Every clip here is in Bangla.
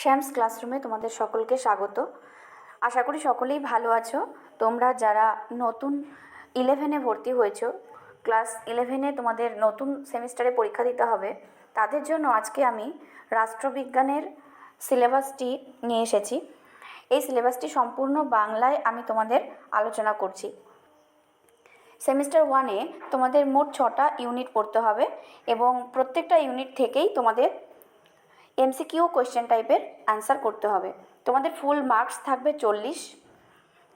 শ্যামস ক্লাসরুমে তোমাদের সকলকে স্বাগত। আশা করি সকলেই ভালো আছো। তোমরা যারা নতুন ইলেভেনে ভর্তি হয়েছো ক্লাস ইলেভেনে তোমাদের নতুন সেমিস্টারে পরীক্ষা দিতে হবে, তাদের জন্য আজকে আমি রাষ্ট্রবিজ্ঞানের সিলেবাসটি নিয়ে এসেছি। এই সিলেবাসটি সম্পূর্ণ বাংলায় আমি তোমাদের আলোচনা করছি। সেমিস্টার ওয়ানে তোমাদের মোট ছটা ইউনিট পড়তে হবে এবং প্রত্যেকটা ইউনিট থেকেই তোমাদের এমসিকিউ কোয়েশ্চেন টাইপের অ্যান্সার করতে হবে। তোমাদের ফুল মার্কস থাকবে চল্লিশ।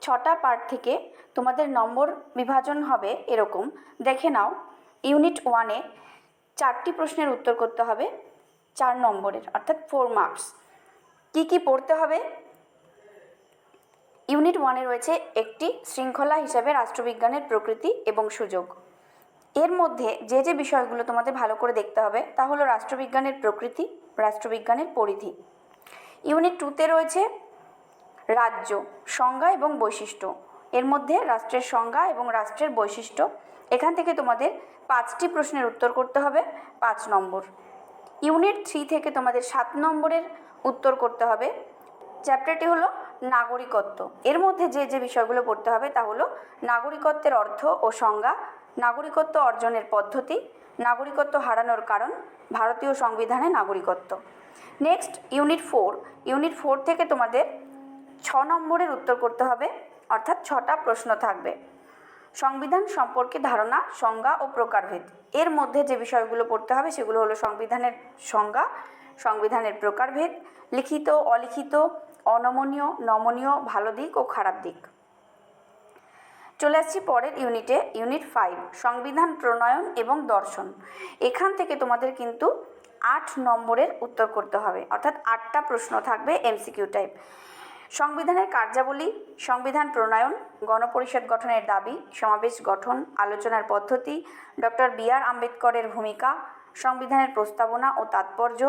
ছটা পার্ট থেকে তোমাদের নম্বর বিভাজন হবে এরকম। দেখে নাও ইউনিট ওয়ানে চারটি প্রশ্নের উত্তর করতে হবে, চার নম্বরের, অর্থাৎ ফোর মার্কস কী কী পড়তে হবে? ইউনিট ওয়ানে রয়েছে একটি শৃঙ্খলা হিসাবে রাষ্ট্রবিজ্ঞানের প্রকৃতি এবং সুযোগ। এর মধ্যে যে যে বিষয়গুলো তোমাদের ভালো করে দেখতে হবে, তা হলো রাষ্ট্রবিজ্ঞানের প্রকৃতি রাষ্ট্রবিজ্ঞানের পরিধি। ইউনিট টুতে রয়েছে রাজ্য, সংজ্ঞা এবং বৈশিষ্ট্য। এর মধ্যে রাষ্ট্রের সংজ্ঞা এবং রাষ্ট্রের বৈশিষ্ট্য। এখান থেকে তোমাদের পাঁচটি প্রশ্নের উত্তর করতে হবে, পাঁচ নম্বর। ইউনিট থ্রি থেকে তোমাদের সাত নম্বরের উত্তর করতে হবে। চ্যাপ্টারটি হলো নাগরিকত্ব। এর মধ্যে যে যে বিষয়গুলো পড়তে হবে তা হলো নাগরিকত্বের অর্থ ও সংজ্ঞা, নাগরিকত্ব অর্জনের পদ্ধতি নাগরিকত্ব হারানোর কারণ ভারতীয় সংবিধানে নাগরিকত্ব। Next unit four unit four থেকে তোমাদের ছ নম্বরের উত্তর করতে হবে, অর্থাৎ ছটা প্রশ্ন থাকবে। সংবিধান সম্পর্কে ধারণা, সংজ্ঞা ও প্রকারভেদ। এর মধ্যে যে বিষয়গুলো পড়তে হবে সেগুলো হলো সংবিধানের সংজ্ঞা, সংবিধানের প্রকারভেদ, লিখিত, অলিখিত, অনমনীয়, নমনীয়, ভালো দিক ও খারাপ দিক। চলে আসছি পরের ইউনিটে, ইউনিট ফাইভ সংবিধান প্রণয়ন এবং দর্শন। এখান থেকে তোমাদের কিন্তু আট নম্বরের উত্তর করতে হবে, অর্থাৎ আটটা প্রশ্ন থাকবে এমসিকিউ টাইপ সংবিধানের কার্যাবলী, সংবিধান প্রণয়ন, গণপরিষদ গঠনের দাবি, সমাবেশ গঠন, আলোচনার পদ্ধতি, ডক্টর বি আর আম্বেদকরের ভূমিকা, সংবিধানের প্রস্তাবনা ও তাৎপর্য,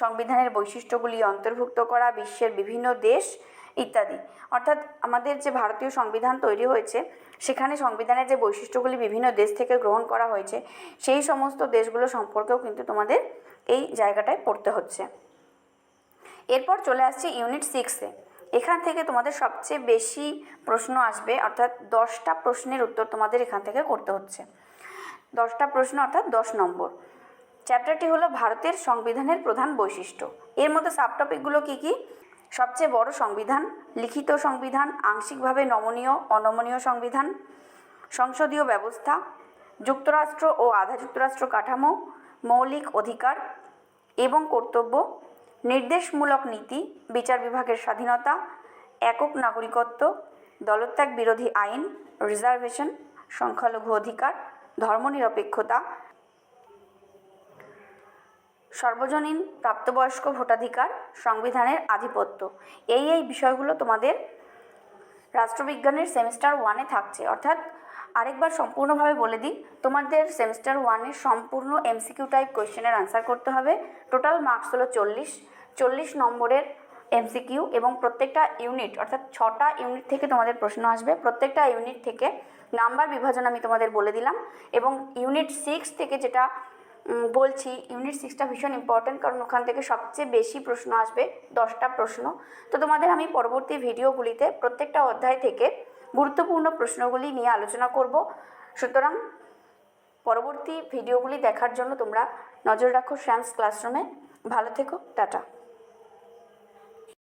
সংবিধানের বৈশিষ্ট্যগুলি অন্তর্ভুক্ত করা বিশ্বের বিভিন্ন দেশ ইত্যাদি। অর্থাৎ আমাদের যে ভারতীয় সংবিধান তৈরি হয়েছে, সেখানে সংবিধানের যে বৈশিষ্ট্যগুলি বিভিন্ন দেশ থেকে গ্রহণ করা হয়েছে, সেই সমস্ত দেশগুলো সম্পর্কেও কিন্তু তোমাদের এই জায়গাটায় পড়তে হচ্ছে। এরপর চলে আসছে ইউনিট সিক্সে এখান থেকে তোমাদের সবচেয়ে বেশি প্রশ্ন আসবে, অর্থাৎ দশটা প্রশ্নের উত্তর তোমাদের এখান থেকে করতে হচ্ছে। দশটা প্রশ্ন, অর্থাৎ দশ নম্বর। চ্যাপ্টারটি হলো ভারতের সংবিধানের প্রধান বৈশিষ্ট্য। এর মধ্যে সাবটপিকগুলো কী কী? সবচেয়ে বড় সংবিধান, লিখিত সংবিধান, আংশিকভাবে নমনীয়, অনমনীয় সংবিধান, সংসদীয় ব্যবস্থা, যুক্তরাষ্ট্র ও আধা যুক্তরাষ্ট্র কাঠামো, মৌলিক অধিকার এবং কর্তব্য, নির্দেশমূলক নীতি, বিচার বিভাগের স্বাধীনতা, একক নাগরিকত্ব, দলত্যাগ বিরোধী আইন, রিজার্ভেশন, সংখ্যালঘু অধিকার, ধর্মনিরপেক্ষতা সর্বজনীন প্রাপ্তবয়স্ক ভোটাধিকার সংবিধানের আধিপত্য। এই এই বিষয়গুলো তোমাদের রাষ্ট্রবিজ্ঞানের সেমিস্টার ওয়ানে থাকছে। অর্থাৎ আরেকবার সম্পূর্ণভাবে বলে দিই, তোমাদের সেমিস্টার ওয়ানের সম্পূর্ণ এমসিকিউ টাইপ কোয়েশ্চেনের আনসার করতে হবে। টোটাল মার্কস হলো চল্লিশ। চল্লিশ নম্বরের এমসিকিউ এবং প্রত্যেকটা ইউনিট, অর্থাৎ ছটা ইউনিট থেকে তোমাদের প্রশ্ন আসবে। প্রত্যেকটা ইউনিট থেকে নাম্বার বিভাজন আমি তোমাদের বলে দিলাম এবং ইউনিট সিক্স থেকে যেটা বলছি ইউনিট সিক্সটা ভীষণ ইম্পর্ট্যান্ট কারণ ওখান থেকে সবচেয়ে বেশি প্রশ্ন আসবে, দশটা প্রশ্ন। তো তোমাদের আমি পরবর্তী ভিডিওগুলিতে প্রত্যেকটা অধ্যায় থেকে গুরুত্বপূর্ণ প্রশ্নগুলি নিয়ে আলোচনা করব। সুতরাং পরবর্তী ভিডিওগুলি দেখার জন্য তোমরা নজর রাখো শ্যামস ক্লাসরুমে ভালো থেকো, টাটা।